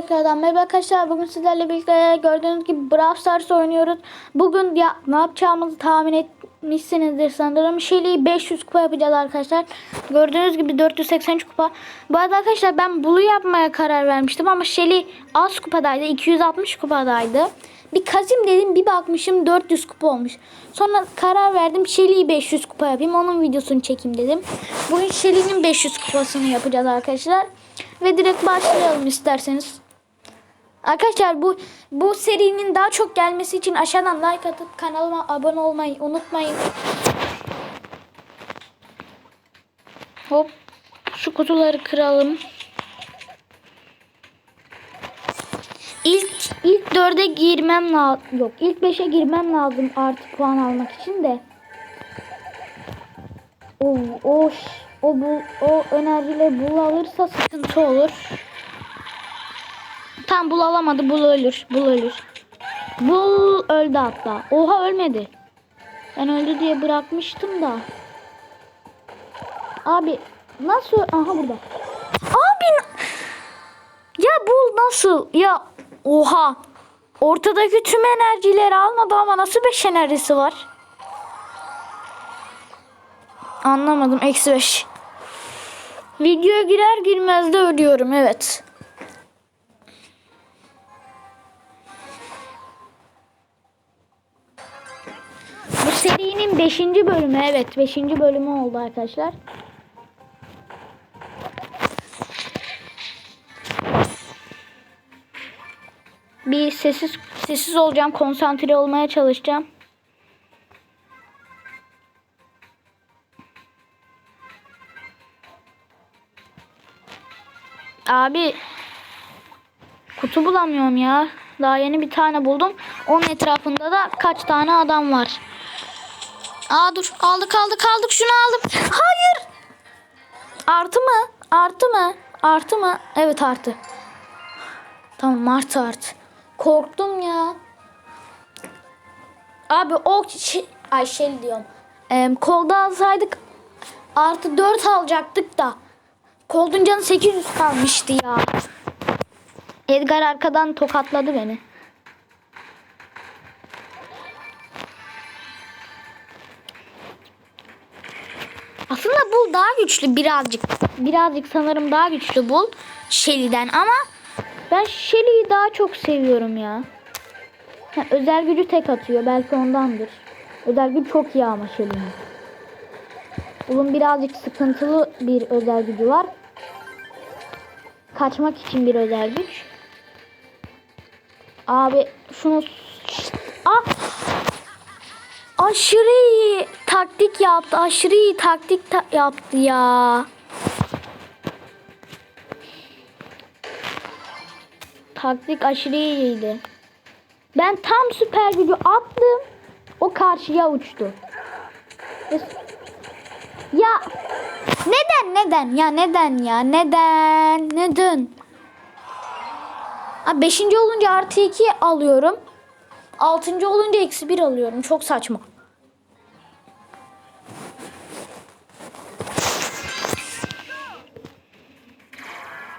tekrardan merhaba arkadaşlar. Bugün sizlerle birlikte gördüğünüz gibi Brawl Stars oynuyoruz. Bugün ya, ne yapacağımızı tahmin etmişsinizdir sanırım. Shelly'yi 500 kupa yapacağız arkadaşlar. Gördüğünüz gibi 483 kupa. Bu arada arkadaşlar ben Blue yapmaya karar vermiştim ama Shelly az kupadaydı. 260 kupadaydı. Bir kazim dedim bir bakmışım 400 kupa olmuş. Sonra karar verdim Shelly'yi 500 kupa yapayım. Onun videosunu çekeyim dedim. Bugün Shelly'nin 500 kupasını yapacağız arkadaşlar. Ve direkt başlayalım isterseniz. Arkadaşlar bu bu serinin daha çok gelmesi için aşağıdan like atıp kanalıma abone olmayı unutmayın. Hop şu kutuları kıralım. İlk ilk dörde girmem lazım. Yok ilk beşe girmem lazım artık puan almak için de. O o o bu o enerjiyle bul alırsa sıkıntı olur. Tam bul alamadı bul ölür bul ölür. Bul öldü hatta. Oha ölmedi. Ben öldü diye bırakmıştım da. Abi nasıl? Aha burada. Abi ya bul nasıl? Ya oha. Ortadaki tüm enerjileri almadı ama nasıl 5 enerjisi var? Anlamadım. Eksi 5. Videoya girer girmez de ölüyorum. Evet. Serinin 5. bölümü. Evet 5. bölümü oldu arkadaşlar. Bir sessiz sessiz olacağım. Konsantre olmaya çalışacağım. Abi kutu bulamıyorum ya. Daha yeni bir tane buldum. Onun etrafında da kaç tane adam var. Aa dur aldık aldık aldık şunu aldım. Hayır. Artı mı? Artı mı? Artı mı? Evet artı. Tamam artı artı. Korktum ya. Abi o şey, ay şey diyorum. Ee, kolda alsaydık artı 4 alacaktık da. Koldun canı 800 kalmıştı ya. Edgar arkadan tokatladı beni. Aslında bul daha güçlü birazcık. Birazcık sanırım daha güçlü bul Shelly'den ama ben Shelly'yi daha çok seviyorum ya. Ha, özel gücü tek atıyor belki ondandır. Özel gücü çok iyi ama Shelly'nin. Bulun birazcık sıkıntılı bir özel gücü var. Kaçmak için bir özel güç. Abi şunu ah aşırı iyi taktik yaptı. Aşırı iyi taktik ta- yaptı ya. Taktik aşırı iyiydi. Ben tam süper gücü attım. O karşıya uçtu. Ya neden neden ya neden ya neden neden? Abi beşinci olunca artı iki alıyorum. Altıncı olunca eksi bir alıyorum. Çok saçma.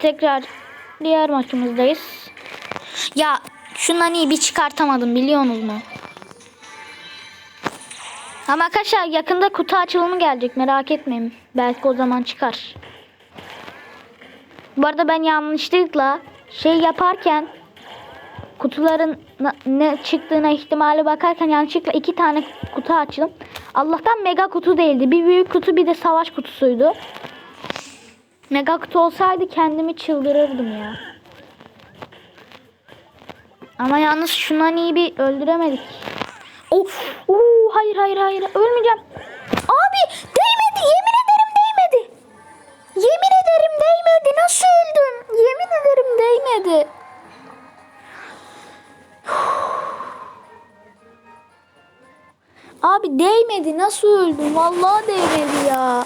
Tekrar diğer maçımızdayız. Ya şundan iyi bir çıkartamadım biliyorsunuz mu? Ama arkadaşlar yakında kutu açılımı gelecek merak etmeyin. Belki o zaman çıkar. Bu arada ben yanlışlıkla şey yaparken kutuların ne çıktığına ihtimali bakarken yanlışlıkla iki tane kutu açtım. Allah'tan mega kutu değildi. Bir büyük kutu bir de savaş kutusuydu. Mega kutu olsaydı kendimi çıldırırdım ya. Ama yalnız şundan iyi bir öldüremedik. Of. Oo, hayır hayır hayır. Ölmeyeceğim. Abi değmedi. Yemin ederim değmedi. Yemin ederim değmedi. Nasıl öldüm? Yemin ederim değmedi. Abi değmedi. Nasıl öldüm? Vallahi değmedi ya.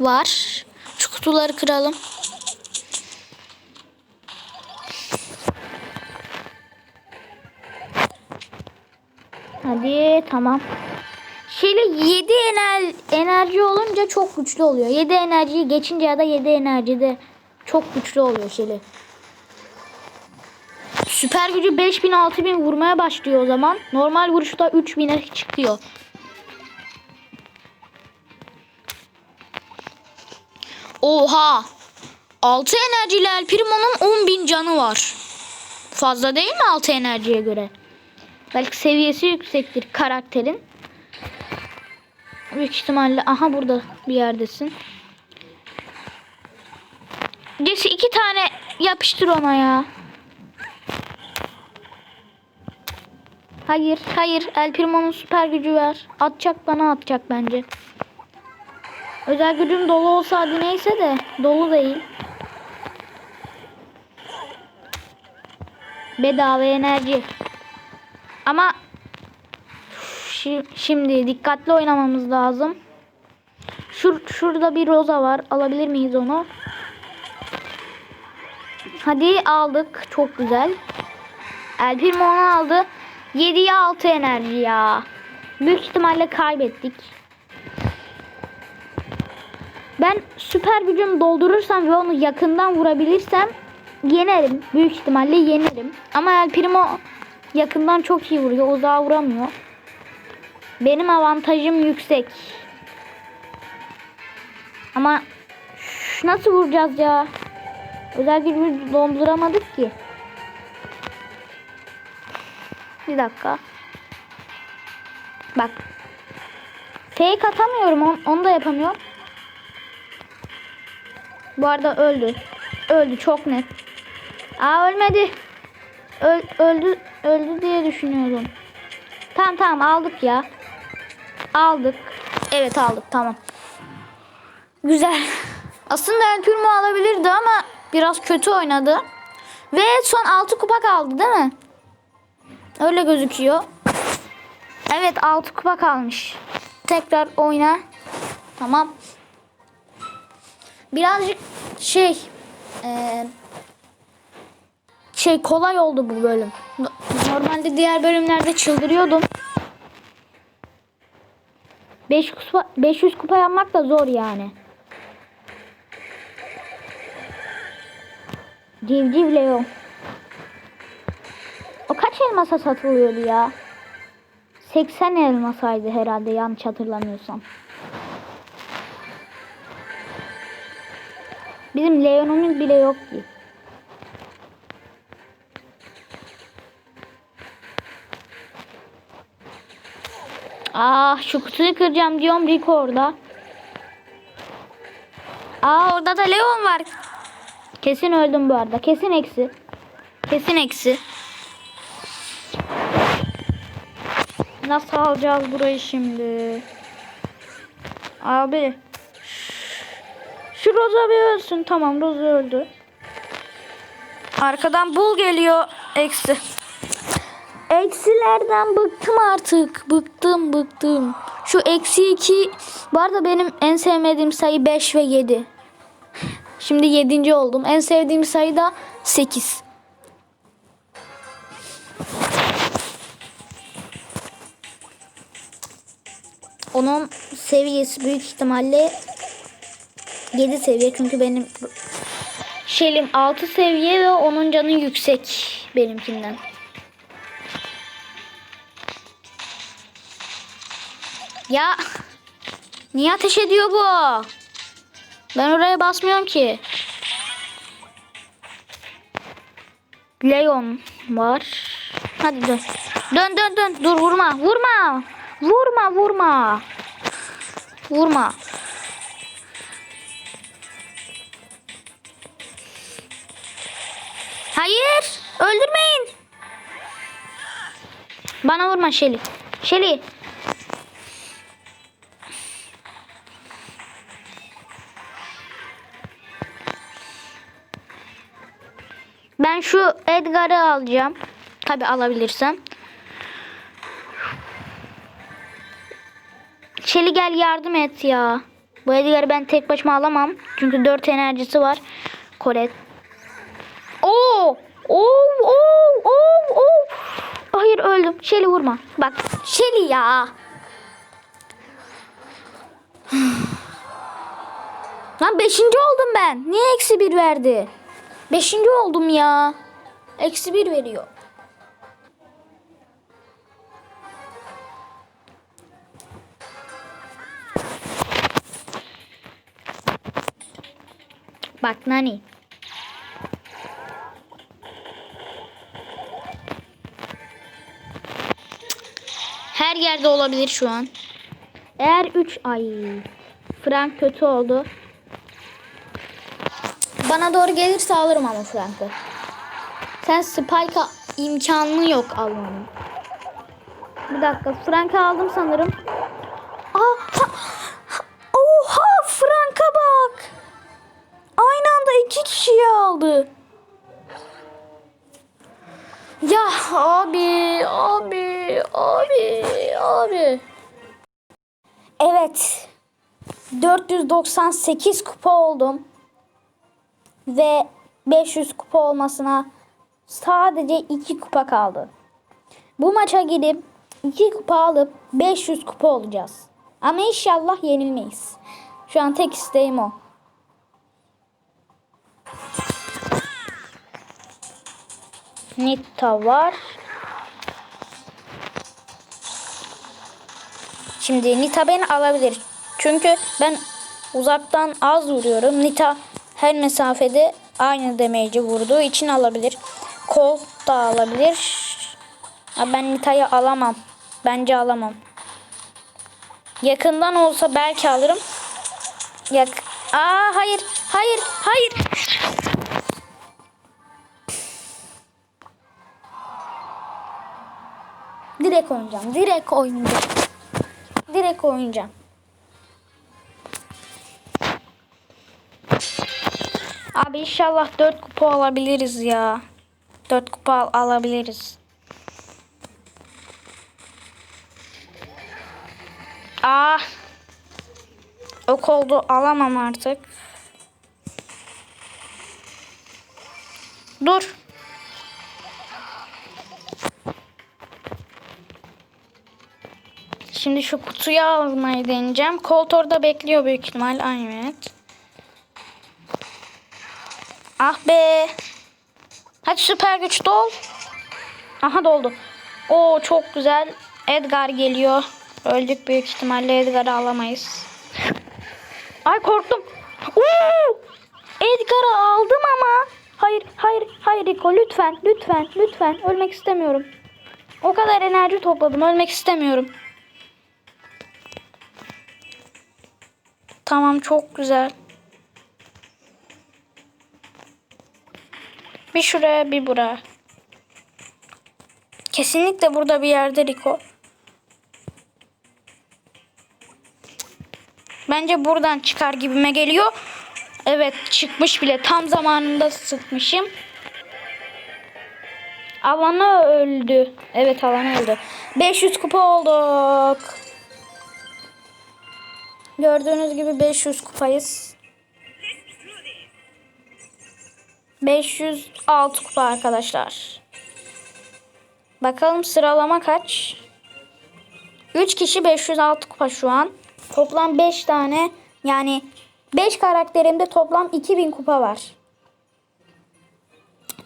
Var. Şu kutuları kıralım. Hadi tamam. Şeli 7 ener enerji olunca çok güçlü oluyor. 7 enerjiyi geçince ya da 7 enerjide çok güçlü oluyor Şeli. Süper gücü 5000 6000 vurmaya başlıyor o zaman. Normal vuruşta 3000'e çıkıyor. Oha! 6 enerjiyle El Primo'nun 10.000 canı var. Fazla değil mi 6 enerjiye göre? Belki seviyesi yüksektir karakterin. Büyük ihtimalle aha burada bir yerdesin. Jesse iki tane yapıştır ona ya. Hayır, hayır. El süper gücü var. Atacak bana atacak bence. Özel gücüm dolu olsa hadi neyse de dolu değil. Bedava enerji. Ama şi- şimdi dikkatli oynamamız lazım. Şur şurada bir roza var. Alabilir miyiz onu? Hadi aldık. Çok güzel. El onu aldı. 7'ye 6 enerji ya. Büyük ihtimalle kaybettik. Ben süper gücümü doldurursam ve onu yakından vurabilirsem yenerim. Büyük ihtimalle yenerim. Ama El Primo yakından çok iyi vuruyor. Uzağa vuramıyor. Benim avantajım yüksek. Ama nasıl vuracağız ya? Özel gücümü dolduramadık ki. Bir dakika. Bak. Fake atamıyorum. Onu da yapamıyorum. Bu arada öldü. Öldü çok net. Aa ölmedi. Öl, öldü öldü diye düşünüyordum. Tamam tamam aldık ya. Aldık. Evet aldık tamam. Güzel. Aslında El Primo alabilirdi ama biraz kötü oynadı. Ve son 6 kupa kaldı değil mi? Öyle gözüküyor. Evet 6 kupa kalmış. Tekrar oyna. Tamam. Birazcık şey eee, şey kolay oldu bu bölüm. No- Normalde diğer bölümlerde çıldırıyordum. 5 kupa 500 kupa yapmak da zor yani. Civciv Leon. O kaç elmasa satılıyordu ya? 80 elmasaydı herhalde yanlış hatırlamıyorsam. Bizim Leon'umuz bile yok ki. Ah şu kutuyu kıracağım diyorum Rico orada. Aa orada da Leon var. Kesin öldüm bu arada. Kesin eksi. Kesin eksi. Nasıl alacağız burayı şimdi? Abi. Şu Roza bir ölsün. Tamam Roza öldü. Arkadan bul geliyor. Eksi. Eksilerden bıktım artık. Bıktım bıktım. Şu eksi 2 bu arada benim en sevmediğim sayı 5 ve 7. Şimdi 7. oldum. En sevdiğim sayı da 8. Onun seviyesi büyük ihtimalle 7 seviye çünkü benim Şelim 6 seviye ve onun canı yüksek benimkinden. Ya niye ateş ediyor bu? Ben oraya basmıyorum ki. Leon var. Hadi dön. Dön dön dön. Dur vurma. Vurma. Vurma vurma. Vurma. Hayır. Öldürmeyin. Bana vurma Şeli. Şeli. Ben şu Edgar'ı alacağım. Tabi alabilirsem. Şeli gel yardım et ya. Bu Edgar'ı ben tek başıma alamam. Çünkü 4 enerjisi var. Koret. Oo! Oo! Oo! Oo! Oo! Hayır öldüm. Şeli vurma. Bak Şeli ya. Lan beşinci oldum ben. Niye eksi bir verdi? Beşinci oldum ya. Eksi bir veriyor. Bak Nani. Yerde olabilir şu an. Eğer 3 ay Frank kötü oldu. Bana doğru gelirse alırım ama Frank'ı. Sen Spike'a imkanı yok almanın. Bir dakika Frank'ı aldım sanırım. Aa, ha- Oha Frank'a bak. Aynı anda iki kişiyi aldı. Ya abi, abi, abi, abi. Evet. 498 kupa oldum. Ve 500 kupa olmasına sadece 2 kupa kaldı. Bu maça gidip 2 kupa alıp 500 kupa olacağız. Ama inşallah yenilmeyiz. Şu an tek isteğim o. Nita var. Şimdi Nita beni alabilir. Çünkü ben uzaktan az vuruyorum. Nita her mesafede aynı damage'i vurduğu için alabilir. Colt da alabilir. Ben Nita'yı alamam. Bence alamam. Yakından olsa belki alırım. Yak Aa hayır. Hayır. Hayır. Direkt oynayacağım. Direkt oynayacağım. Direkt oynayacağım. Abi inşallah 4 kupa alabiliriz ya. 4 kupa al- alabiliriz. Aa. Ok oldu alamam artık. Dur. Şimdi şu kutuyu almayı deneyeceğim. Colt orada bekliyor büyük ihtimal. Ay, Evet. Ah be. Hadi süper güç dol. Aha doldu. Oo çok güzel. Edgar geliyor. Öldük büyük ihtimalle Edgar'ı alamayız. Ay korktum. Oo! Edgar'ı aldım ama. Hayır, hayır, hayır Rico lütfen, lütfen, lütfen. Ölmek istemiyorum. O kadar enerji topladım. Ölmek istemiyorum. Tamam çok güzel. Bir şuraya bir buraya. Kesinlikle burada bir yerde Rico. Bence buradan çıkar gibime geliyor. Evet çıkmış bile. Tam zamanında sıkmışım. Alana öldü. Evet alana öldü. 500 kupa olduk. Gördüğünüz gibi 500 kupayız. 506 kupa arkadaşlar. Bakalım sıralama kaç? 3 kişi 506 kupa şu an. Toplam 5 tane yani 5 karakterimde toplam 2000 kupa var.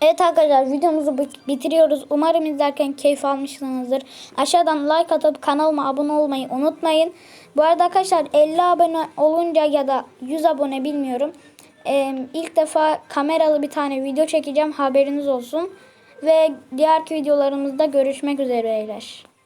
Evet arkadaşlar videomuzu bit- bitiriyoruz. Umarım izlerken keyif almışsınızdır. Aşağıdan like atıp kanalıma abone olmayı unutmayın. Bu arada arkadaşlar 50 abone olunca ya da 100 abone bilmiyorum. Ee, ilk defa kameralı bir tane video çekeceğim haberiniz olsun. Ve diğer videolarımızda görüşmek üzere beyler.